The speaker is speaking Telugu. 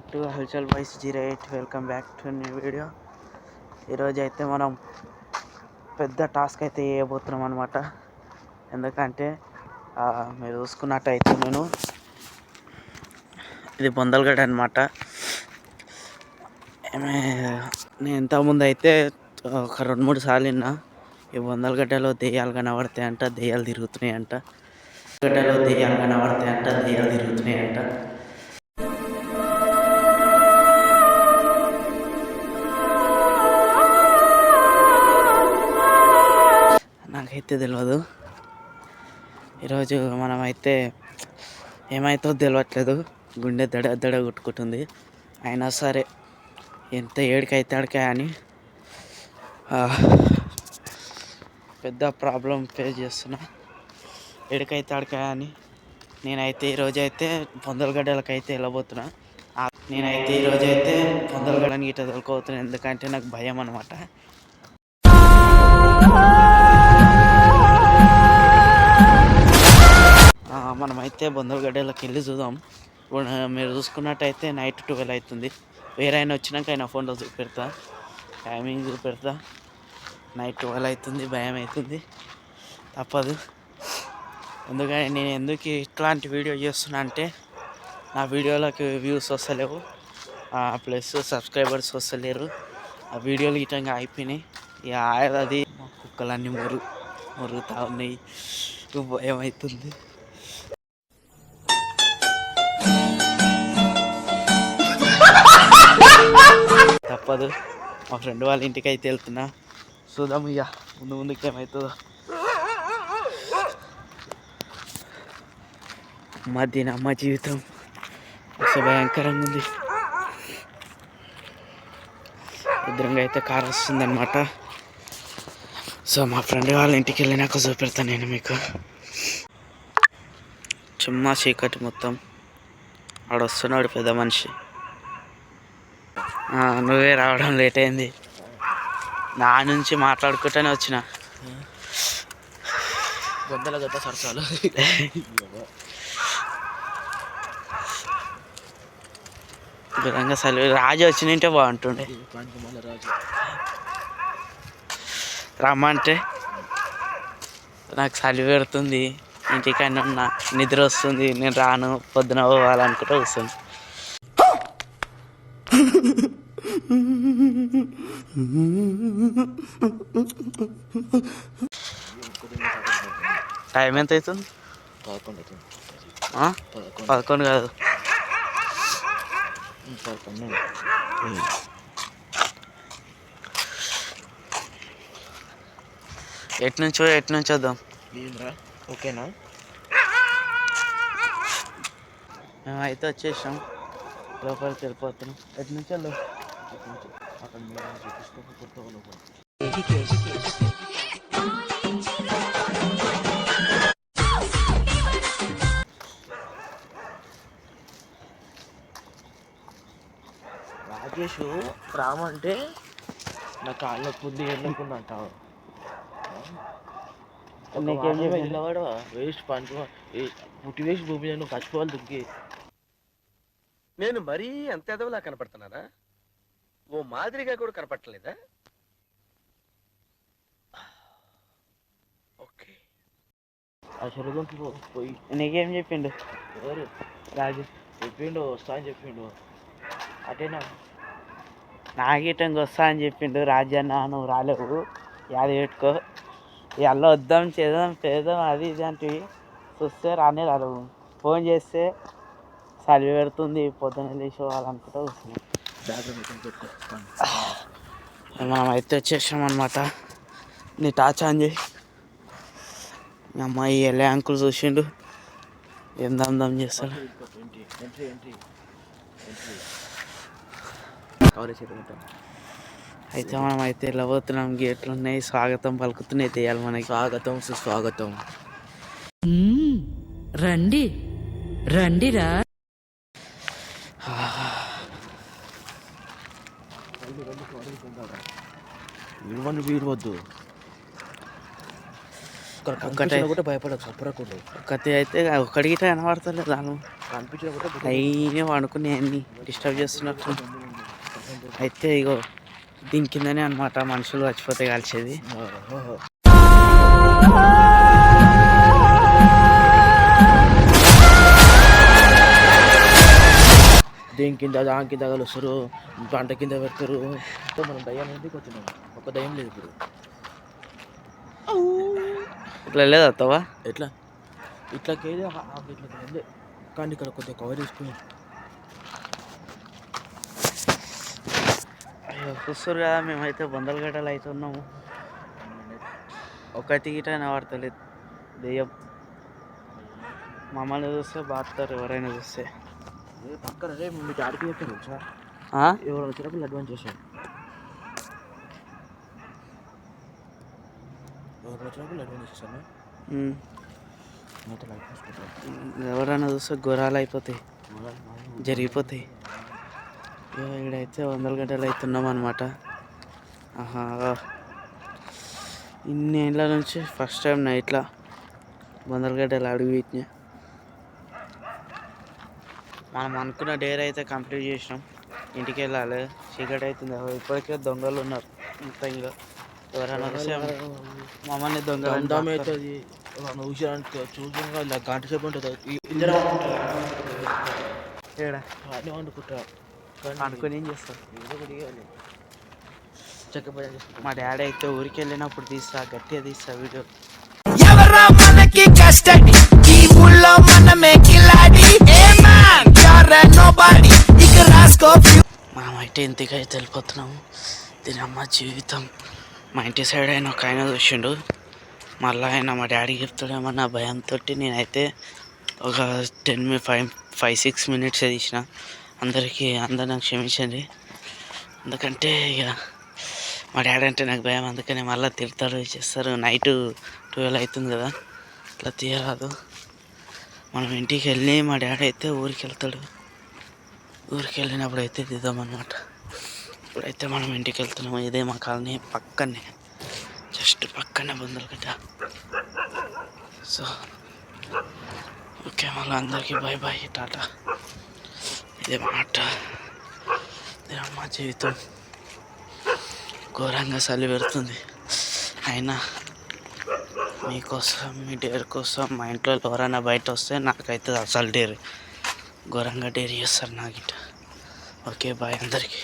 Back to Halchal boys zero eight. Welcome back to new video. ఈరోజు అయితే మనం పెద్ద టాస్క్ అయితే వేయబోతున్నాం అనమాట ఎందుకంటే మీరు చూసుకున్నట్టయితే నేను ఇది బొందలగడ్డ అనమాట నేను ఇంతకుముందు అయితే ఒక రెండు మూడు సార్లు విన్నా ఈ బొందలగడ్డలో దెయ్యాలు కనబడతాయి అంట దెయ్యాలు తిరుగుతున్నాయి అంట గడ్డలో దెయ్యాలు కనబడతాయి అంట దెయ్యాలు తిరుగుతున్నాయి నాకైతే తెలియదు ఈరోజు మనమైతే ఏమైతుందో తెలియట్లేదు గుండె దడ దడ కొట్టుకుంటుంది. అయినా సరే ఎంత ఏడికైతే అడికా అని పెద్ద ప్రాబ్లం ఫేస్ చేస్తున్నా. ఏడికైతే అడికా అని. నేనైతే ఈరోజు అయితే పొందలగడ్డలకైతే అయితే వెళ్ళబోతున్నా నేనైతే ఈరోజు అయితే పొందలగడ్డని గిట్ట తొలుకోబోతున్నా. ఎందుకంటే నాకు భయం అనమాట మనమైతే బొందలగడ్డలోకి వెళ్ళి చూద్దాం. ఇప్పుడు మీరు చూసుకున్నట్టయితే నైట్ ట్వెల్వ్ అవుతుంది. వేరే ఆయన వచ్చినాక ఆయన ఫోన్లో చూపెడతా. టైమింగ్ చూపెడతా. నైట్ ట్వెల్వ్ అవుతుంది భయం అవుతుంది. తప్పదు. ఎందుకంటే నేను ఎందుకు ఇట్లాంటి వీడియో చేస్తున్నా అంటే నా వీడియోలకు వ్యూస్ వస్తలేవు. ప్లస్ సబ్స్క్రైబర్స్ వస్తలేరు. ఆ వీడియోలు గిట్టంగా అయిపోయినాయి. ఇక అది కుక్కలన్నీ మురు మురుగుతూ ఉన్నాయి. భయం తప్పదు. మా ఫ్రెండ్ వాళ్ళ ఇంటికి అయితే వెళ్తున్నా. చూద్దాం ఇక ముందు ముందుకు ఏమవుతుందో అమ్మ దీని జీవితం అసలు భయంకరంగా ఉంది. ఎదురుగా అయితే కార్ వస్తుందన్నమాట. సో మా ఫ్రెండ్ వాళ్ళ ఇంటికి వెళ్ళినాక చూపెడతాను నేను మీకు. చుమ్మా చీకటి మొత్తం. ఆడొస్తున్నాడు పెద్ద మనిషి. నువ్వే రావడం లేట్ అయింది నా నుంచి మాట్లాడుకుంటూనే వచ్చిన. గొంతల గత సరసాలు. విధంగా సలి రాజు వచ్చినంటే బాగుంటుండే. రమ్మంటే నాకు చలి పెడుతుంది. ఇంటికైనా ఉన్నా నిద్ర వస్తుంది. నేను రాను పొద్దున పోవాలనుకుంటే వస్తుంది టైం ఎంత అవుతుంది? పదకొండు అవుతుంది. పదకొండు కాదు. పదకొండు ఎటు నుంచో ఎటు నుంచి వద్దాం? ఓకేనా? మేము అయితే వచ్చేసాం. లోపలికి వెళ్ళిపోతున్నాం. ఎటు నుంచి అక్కడ చూపించుకోక రాజేష్ రామంటే నా కాళ్ళ పొద్దు ఎన్నుకున్నట్ట? వెళ్ళవాడు వేస్ట్ పంచు. పుట్టి వేసి భూమి నువ్వు చచ్చిపోవాలి దుక్కి. నేను మరీ అంత ఎదవలా కనపడుతున్నానా? ఓ మాదిరిగా కూడా కనపడలేదా ఓకే. పో- పోయి. నీకేం చెప్పిండు? ఎవరు? రాజు. చెప్పిండు వస్తా అని చెప్పిండు. అటేనా? నాగిటంగా వస్తా అని చెప్పిండు. రాజన్న నువ్వు రాలేవు. యాది పెట్టుకో. ఇవాళ వద్దాం చేద్దాం చేద్దాం అది ఇది అంటే చూస్తే రానే రాదు. ఫోన్ చేస్తే చదివి పెడుతుంది పొద్దున్న లేచి పోవాలనుకుంటే వస్తుంది మనం అయితే వచ్చేసాం అనమాట నీ టాచ్ ఆన్ చేయి మీ అమ్మాయి వెళ్ళే అంకుల్ చూసిండు. ఏం దమ్ దమ్ చేస్తాడు entry entry entry entry cover చేసి అయితే మనం అయితే వెళ్ళబోతున్నాం గేట్లు ఉన్నాయి స్వాగతం పలుకుతున్నాయి తెయాలి మనకి. స్వాగతం సుస్వాగతం. రండి. రండిరా. విలువను వీడవద్దు కనిపించినా కూడా భయపడదు సపరకుండా ఒకటి అయితే ఒక్కడికి కనబడతలేదు దాని కనిపించినా కూడా అయినే వండుకుని అన్ని డిస్టర్బ్ చేస్తున్నట్టు. అయితే ఇగో దీని కిందనే అనమాట మనుషులు చచ్చిపోతే కాల్చేది. దేని కింద దాని కింద కలుస్తారు పంట కింద పెడతారు. సో మనం దయ్యం ఎందుకు వచ్చినాం ఒక దయ్యం లేదు ఇప్పుడు. ఇట్లా లేదు అత్తవా ఎట్లా? ఇట్లా కేది ఇట్లా కానీ ఇక్కడ కొద్దిగా కవర్ చేసుకుని చూస్తారు కదా మేమైతే బొందలు గడ్డలు అవుతున్నాము ఒకటి గిట కనబడతలేదు దెయ్యం. మమ్మల్ని చూస్తే బాగుతారు ఎవరైనా చూస్తే. పక్కన రే మీ డాడీకి చెప్పారు ఆ? ఎవరు వచ్చినప్పుడు అడ్వాన్స్ చేశాను ఎవరు వచ్చినప్పుడు అడ్వాన్స్ చేశాను ఎవరైనా చూస్తే ఘోరాలు అయిపోతాయి జరిగిపోతాయి. ఇగో ఈడైతే వందల గంటలు అవుతున్నాం అనమాట ఆహా ఇన్ని ఏళ్ళ నుంచి ఫస్ట్ టైం నైట్లో వందల గంటలు అడుగు పెట్టినా. మనం అనుకున్న డేర్ అయితే కంప్లీట్ చేసినాం. ఇంటికి వెళ్ళాలి. చీకటి అవుతుంది ఇప్పటికే దొంగలు ఉన్నారు. ఇంత ఇంకా ఎవరైనా వస్తే మమ్మల్ని దొంగ అవుతుంది. చూసాను గంట సేపు ఉంటుంది. ఈ- ఇద్దరు అన్నీ వండుకుంటా అనుకుని ఏం చేస్తారు మా డాడీ అయితే ఊరికి వెళ్ళినప్పుడు తీస్తా గట్టిగా తీస్తా వీడియో. ఎవరా మనకి కస్టడీ ఈ ఊళ్ళో మనమే కిలాడి ఏ మ్యాన్ nobody. ఇక రాసుకో మనం అయితే ఇంటికి అయితే వెళ్ళిపోతున్నాము దీని అమ్మ జీవితం. మా ఇంటి సైడ్ అయిన ఒక ఆయన చూసిండు. మళ్ళీ ఆయన మా డాడీకి చెప్తాడేమో నా భయంతో నేనైతే ఒక టెన్ మీ ఫైవ్ ఫైవ్ సిక్స్ మినిట్స్ తీసిన. అందరికీ అందరిని క్షమించండి. ఎందుకంటే ఇక మా డాడీ అంటే నాకు భయం అందుకని మళ్ళీ తిడతారు చేస్తారు. నైట్ ట్వెల్వ్ అవుతుంది కదా ఇట్లా తీయరాదు. మనం ఇంటికి వెళ్ళి మా డాడీ అయితే ఊరికి వెళ్తాడు. ఊరికి వెళ్ళినప్పుడు అయితే దిద్దామన్నమాట ఇప్పుడైతే మనం ఇంటికి వెళ్తున్నాము ఇదే మా కాలనీ పక్కనే. జస్ట్ పక్కనే బొందలగడ్డ సో ఓకే మళ్ళీ అందరికీ బాయ్ బాయ్ టాటా. ఇదే మాట. ఇదే మా జీవితం. ఘోరంగా చలి పెడుతుంది. అయినా మీకోసం మీ డేర్ కోసం మా ఇంట్లో ఎవరైనా బయట వస్తే నాకైతే అసలు డేర్ ఘోరంగా డేర్ చేస్తారు నాకు ఓకే బాయ్ అందరికీ.